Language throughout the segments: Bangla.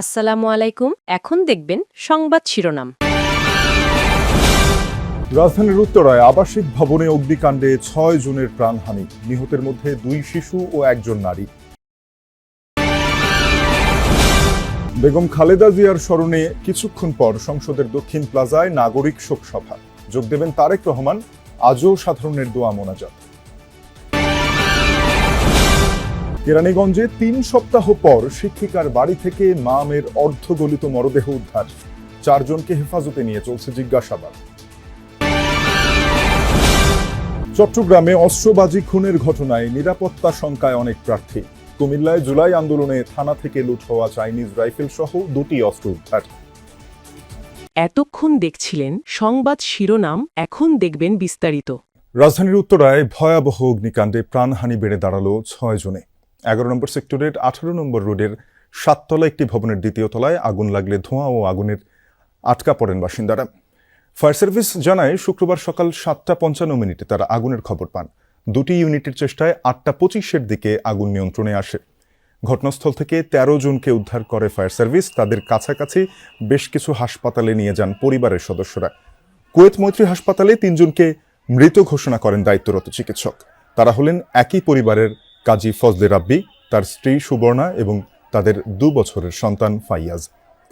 আসসালামু আলাইকুম। এখন দেখবেন সংবাদ শিরোনাম। রাজধানীর উত্তরায় আবাসিক ভবনে অগ্নিকাণ্ডে ছয় জনের প্রাণহানি। নিহতের মধ্যে দুই শিশু ও একজন নারী। বেগম খালেদা জিয়ার স্মরণে কিছুক্ষণ পর সংসদের দক্ষিণ প্লাজায় নাগরিক শোকসভা। যোগ দেবেন তারেক রহমান, আজও সাধারণের দোয়া মোনাজাত। কেরানীগঞ্জে তিন সপ্তাহ পর শিক্ষিকার বাড়ি থেকে মামের অর্ধগলিত মরদেহ উদ্ধার। চারজনকে হেফাজতে নিয়ে চলছে জিজ্ঞাসাবাদ। চট্টগ্রামে অস্ত্রবাজি খুনের ঘটনায় নিরাপত্তা শঙ্কায় অনেক প্রার্থী। কুমিল্লায় জুলাই আন্দোলনে থানা থেকে লুট হওয়া চাইনিজ রাইফেল সহ দুটি অস্ত্র উদ্ধার। এতক্ষণ দেখছিলেন সংবাদ শিরোনাম এখন দেখবেন বিস্তারিত। রাজধানীর উত্তরায় ভয়াবহ অগ্নিকাণ্ডে প্রাণহানি বেড়ে দাঁড়াল ছয় জনে। এগারো নম্বর সেক্টরের আঠারো নম্বর রোডের সাততলা একটি ভবনের দ্বিতীয় তলায় আগুন লাগলে ধোঁয়া ও আগুনের আটকা পড়েন বাসিন্দারা। ফায়ার সার্ভিস জানায়, শুক্রবার সকাল সাতটা পঞ্চান্ন মিনিটে তারা আগুনের খবর পান। দুটি ইউনিটের চেষ্টায় আটটা পঁচিশের দিকে আগুন নিয়ন্ত্রণে আসে। ঘটনাস্থল থেকে ১৩ জনকে উদ্ধার করে ফায়ার সার্ভিস। তাদের কাছাকাছি বেশ কিছু হাসপাতালে নিয়ে যান পরিবারের সদস্যরা। কুয়েত মৈত্রী হাসপাতালে তিনজনকে মৃত ঘোষণা করেন দায়িত্বরত চিকিৎসক। তারা হলেন একই পরিবারের কাজী ফজলে রাব্বি, তার স্ত্রী সুবর্ণা এবং তাদের দু বছরের সন্তান ফাইয়াজ।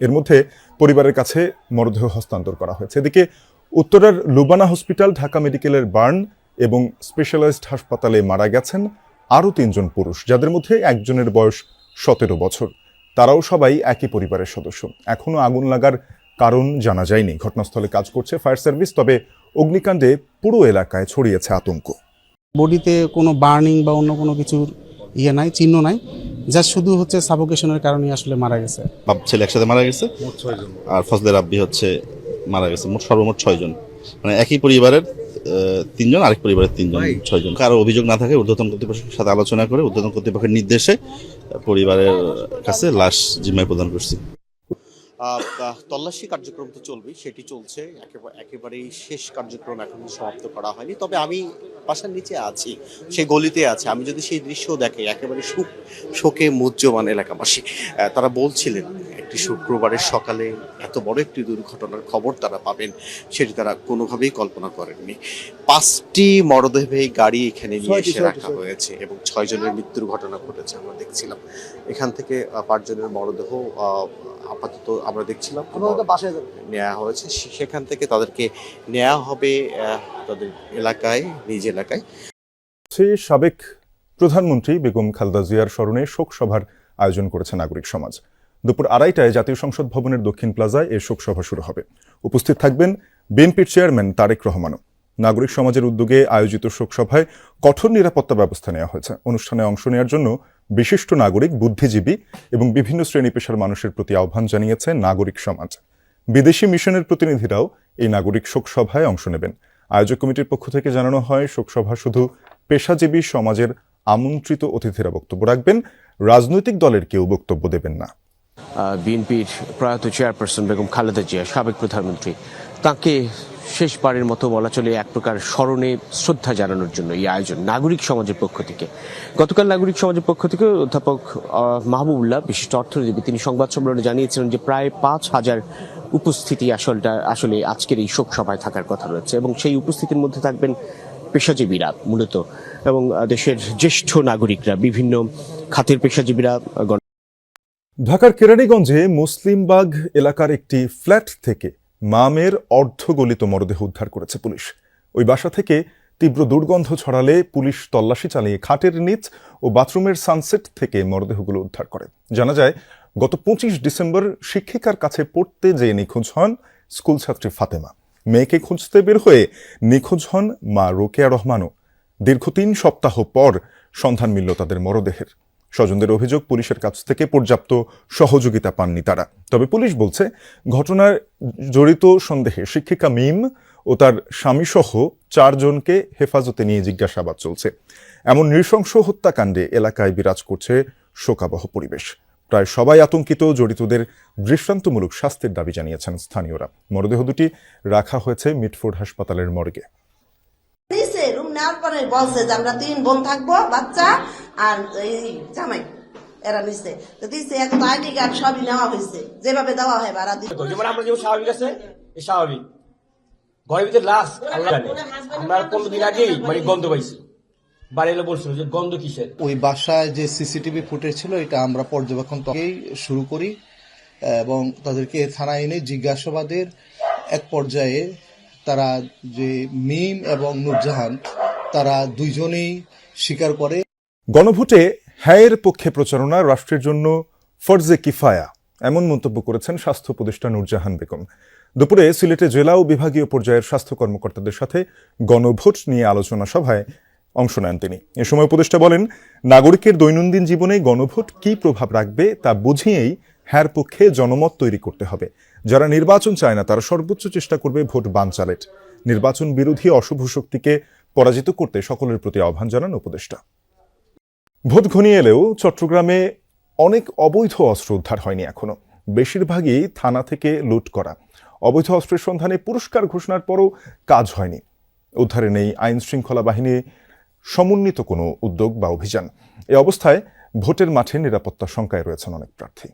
এর মধ্যে পরিবারের কাছে মরদেহ হস্তান্তর করা হয়েছে। এদিকে উত্তরার লুবানা হসপিটাল, ঢাকা মেডিকেলের বার্ন এবং স্পেশালাইজড হাসপাতালে মারা গেছেন আরও তিনজন পুরুষ, যাদের মধ্যে একজনের বয়স সতেরো বছর। তারাও সবাই একই পরিবারের সদস্য। এখনও আগুন লাগার কারণ জানা যায়নি। ঘটনাস্থলে কাজ করছে ফায়ার সার্ভিস, তবে অগ্নিকাণ্ডে পুরো এলাকায় ছড়িয়েছে আতঙ্ক। বডিতে কোনো বার্নিং বা অন্য কোনো কিছুর ইয়ে নাই চিহ্ন নাই যা শুধু হচ্ছে সাফোকেশনের কারণে আসলে মারা গেছে। বাপ ছেলে একসাথে মারা গেছে? আর ফজলের আব্বি হচ্ছে মারা গেছে মোট সর্বমোট ছয়জন মানে একই পরিবারের তিনজন আরেক পরিবারের তিনজন ছয়জন কারও অভিযোগ না থাকে ঊর্ধ্বতন কর্তৃপক্ষের সাথে আলোচনা করে ঊর্ধ্বতন কর্তৃপক্ষের নির্দেশে পরিবারের কাছে লাশ জিম্মায় প্রদান করছি। তল্লাশি কার্যক্রম তো চলবেই, সেটি চলছে। একেবারে একেবারেই শেষ কার্যক্রম এখন সমাপ্ত করা হয়নি। তবে আমি বাসার নিচে আছি, সেই গলিতে আছে। আমি যদি সেই দৃশ্য দেখে একেবারে সুখ শোকে মুহ্যমান এলাকাবাসী। তারা বলছিলেন একটি শুক্রবারের সকালে এত বড় একটি দুর্ঘটনার খবর তারা পাবেন সেটি তারা কোনোভাবেই কল্পনা করেননি। পাঁচটি মরদেহী গাড়ি এখানে নিয়ে এসে রাখা হয়েছে এবং ছয় জনের মৃত্যুর ঘটনা ঘটেছে আমরা দেখছিলাম। এখান থেকে পাঁচজনের মরদেহ আপাতত আমরা দেখছিলাম নেওয়া হয়েছে। সেখান থেকে তাদেরকে নেওয়া হবে আহ, তাদের এলাকায় নিজ এলাকায়। সে সাবেক প্রধানমন্ত্রী বেগম খালেদা জিয়ার স্মরণে শোক সভার আয়োজন করেছে নাগরিক সমাজ। দুপুর আড়াইটায় জাতীয় সংসদ ভবনের দক্ষিণ প্লাজায় এ শোকসভা শুরু হবে। উপস্থিত থাকবেন বিএনপির চেয়ারম্যান তারেক রহমানও। নাগরিক সমাজের উদ্যোগে আয়োজিত শোকসভায় কঠোর নিরাপত্তা ব্যবস্থা নেওয়া হয়েছে। অনুষ্ঠানে অংশ নেওয়ার জন্য বিশিষ্ট নাগরিক, বুদ্ধিজীবী এবং বিভিন্ন শ্রেণি পেশার মানুষের প্রতি আহ্বান জানিয়েছে নাগরিক সমাজ। বিদেশি মিশনের প্রতিনিধিরাও এই নাগরিক শোকসভায় অংশ নেবেন। আয়োজক কমিটির পক্ষ থেকে জানানো হয়, শোকসভা শুধু পেশাজীবী সমাজের আমন্ত্রিত অতিথিরা বক্তব্য রাখবেন। রাজনৈতিক দলের কেউ বক্তব্য দেবেন না। বিএনপির প্রয়াত চেয়ারপারসন বেগম খালেদা জিয়া, সাবেক প্রধানমন্ত্রী, তাকে শেষবারের মতো বলা চলে এক প্রকার স্মরণে শ্রদ্ধা জানানোর জন্য এই আয়োজন নাগরিক সমাজের পক্ষ থেকে। গতকাল নাগরিক সমাজের পক্ষ থেকে অধ্যাপক মাহবুবুল্লাহ, বিশিষ্ট অর্থনীতিবিদ, তিনি সংবাদ সম্মেলনে জানিয়েছিলেন যে প্রায় পাঁচ হাজার উপস্থিতি আসলটা, আসলে আজকের এই শোক সভায় থাকার কথা রয়েছে এবং সেই উপস্থিতির মধ্যে থাকবেন পেশাজীবীরা মূলত এবং দেশের জ্যেষ্ঠ নাগরিকরা, বিভিন্ন খাতের পেশাজীবীরা ঢাকার কেরানীগঞ্জে মুসলিমবাগ এলাকার একটি ফ্ল্যাট থেকে মামের অর্ধগলিত মরদেহ উদ্ধার করেছে পুলিশ। ওই বাসা থেকে তীব্র দুর্গন্ধ ছড়ালে পুলিশ তল্লাশি চালিয়ে খাটের নিচ ও বাথরুমের সানসেট থেকে মরদেহগুলো উদ্ধার করে। জানা যায়, গত পঁচিশ ডিসেম্বর শিক্ষিকার কাছে পড়তে যেয়ে নিখোঁজ হন স্কুল ছাত্রী ফাতেমা। মেয়েকে খুঁজতে বের হয়ে নিখোঁজ হন মা রোকেয়া রহমানও। দীর্ঘ তিন সপ্তাহ পর সন্ধান মিলল তাদের মরদেহের। স্বজনদের অভিযোগ পুলিশের কাছ থেকে পর্যাপ্ত সহযোগিতা পাননি তারা। তবে পুলিশ বলছে, ঘটনার জড়িত সন্দেহে শিক্ষিকা মিম ও তার স্বামীসহ চারজনকে হেফাজতে নিয়ে জিজ্ঞাসাবাদ চলছে। এমন নৃশংস হত্যাকাণ্ডে এলাকায় বিরাজ করছে শোকাবহ পরিবেশ। প্রায় সবাই আতঙ্কিত, জড়িতদের দৃষ্টান্তমূলক শাস্তির দাবি জানিয়েছেন স্থানীয়রা। মরদেহ দুটি রাখা হয়েছে মিটফোর্ড হাসপাতালের মর্গে। নেওয়ার পরে বলছে যে আমরা তিন বোন থাকব, বাচ্চা আর এই জামাই এরা নিচ্ছে তো দিচ্ছে এখন আইডি কার্ড সবই নেওয়া হয়েছে। যেভাবে দেওয়া হয় ভাড়া দিচ্ছে যেমন আমরা যেমন স্বাভাবিক আছে স্বাভাবিক। ঘরের ভিতরে লাশ আল্লাহ জানে। আমরা পনেরো দিন আগেই মানে গন্ধ পাইছি। বাড়ি বলছিল যে গন্ধ কিসের? ওই বাসায় যে সিসিটিভি ফুটেজ ছিল এটা আমরা পর্যবেক্ষণ থেকেই শুরু করি। এবং তাদেরকে থানায় এনে জিজ্ঞাসাবাদের এক পর্যায়ে তারা যে মিম এবং নুরজাহান তারা দুইজনেই স্বীকার করে গণভোটে হ্যায়ের পক্ষে প্রচারণা, রাষ্ট্রের জন্য ফরজে কিফায়া, এমন মন্তব্য করেছেন স্বাস্থ্য উপদেষ্টা নূরজাহান বেগম। দুপুরে সিলেটে জেলা ও বিভাগীয় পর্যায়ের স্বাস্থ্য কর্মকর্তাদের সাথে গণভোট নিয়ে আলোচনা সভায় অংশ নেন তিনি। এ সময় উপদেষ্টা বলেন, নাগরিকের দৈনন্দিন জীবনে গণভোট কী প্রভাব রাখবে তা বুঝিয়েই হ্যার পক্ষে জনমত তৈরি করতে হবে। যারা নির্বাচন চায় না, তারা সর্বোচ্চ চেষ্টা করবে ভোট বানচালেট নির্বাচন বিরোধী অশুভ শক্তিকে পরাজিত করতে সকলের প্রতি আহ্বান জানান উপদেষ্টা। ভোট ঘনিয়ে এলেও চট্টগ্রামে অনেক অবৈধ অস্ত্র উদ্ধার হয়নি এখনও। বেশিরভাগই থানা থেকে লুট করা। অবৈধ অস্ত্রের সন্ধানে পুরস্কার ঘোষণার পরও কাজ হয়নি। উদ্ধারে নেই আইন শৃঙ্খলা বাহিনী সমন্বিত কোনো উদ্যোগ বা অভিযান। এ অবস্থায় ভোটের মাঠে নিরাপত্তা শঙ্কায় রয়েছেন অনেক প্রার্থী।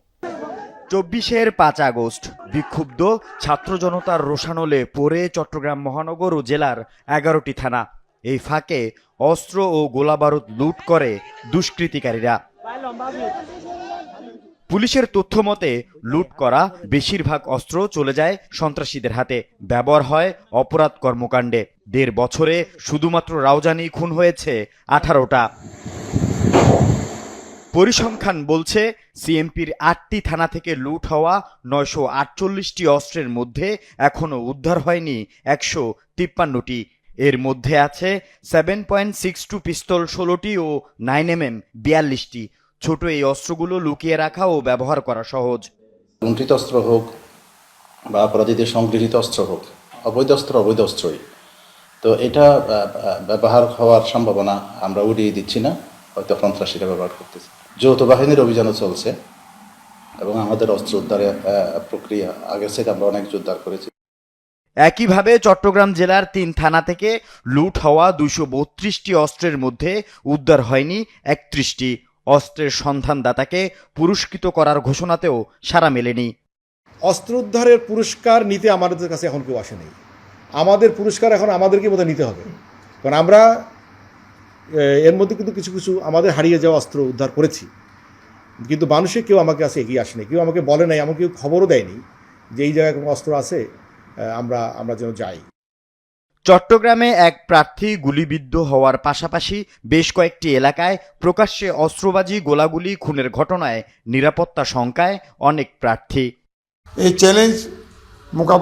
চব্বিশের পাঁচ আগস্ট, বিক্ষুব্ধ ছাত্র জনতার রোষানলে পড়ে চট্টগ্রাম মহানগর ও জেলার এগারোটি থানা। এই ফাঁকে অস্ত্র ও গোলাবারুদ লুট করে দুষ্কৃতিকারীরা। পুলিশের তথ্য মতে, লুট করা বেশিরভাগ অস্ত্র চলে যায় সন্ত্রাসীদের হাতে। ব্যবহার হয় অপরাধ কর্মকাণ্ডে। দেড় বছরে শুধুমাত্র রাউজানি খুন হয়েছে আঠারোটা। পরিসংখ্যান বলছে, সিএমপির আটটি থানা থেকে লুট হওয়া নয়শো আটচল্লিশটি অস্ত্রের মধ্যে এখনও উদ্ধার হয়নি একশো তিপ্পান্নটি। এর মধ্যে আছে seven point six two pistol ষোলোটি ও নাইন এম এম বিয়াল্লিশটি। ছোট এই অস্ত্রগুলো লুকিয়ে রাখা ও ব্যবহার করা সহজ। লুণ্ঠিত অস্ত্র হোক বা অপরাধীদের সংগৃহীত অস্ত্র হোক, অবৈধ অস্ত্র, অবৈধ অস্ত্রই। তো এটা ব্যবহার হওয়ার সম্ভাবনা আমরা উড়িয়ে দিচ্ছি না, হয়তো সন্ত্রাসীরা ব্যবহার করতেছে। যৌথ বাহিনীর অভিযানও চলছে এবং আমাদের অস্ত্র উদ্ধারের প্রক্রিয়া আগের থেকে আমরা অনেক উদ্ধার করেছি। একইভাবে চট্টগ্রাম জেলার তিন থানা থেকে লুট হওয়া দুশো বত্রিশটি অস্ত্রের মধ্যে উদ্ধার হয়নি একত্রিশটি। অস্ত্রের সন্ধানদাতাকে পুরস্কৃত করার ঘোষণাতেও সাড়া মেলেনি। অস্ত্র উদ্ধারের পুরস্কার নিতে আমাদের কাছে এখন কেউ আসেনি। আমাদের পুরস্কার এখন আমাদেরকে বোধহয় নিতে হবে। কারণ আমরা এর মধ্যে কিন্তু কিছু কিছু আমাদের হারিয়ে যাওয়া অস্ত্র উদ্ধার করেছি। কিন্তু মানুষে কেউ আমাকে কাছে এগিয়ে আসেনি, কেউ আমাকে বলে নাই, আমাকে কেউ খবরও দেয়নি যে এই জায়গায় কোনো অস্ত্র আছে। আমরা আমরা যেন যাই। চট্টগ্রামে এক প্রার্থী গুলিবিদ্ধ হওয়ার পাশাপাশি বেশ কয়েকটি এলাকায় প্রকাশ্যে অস্ত্রবাজি গোলাগুলি খুনের ঘটনায় নিরাপত্তা শঙ্কায় অনেক প্রার্থী। এই চ্যালেঞ্জ মোকাবেলা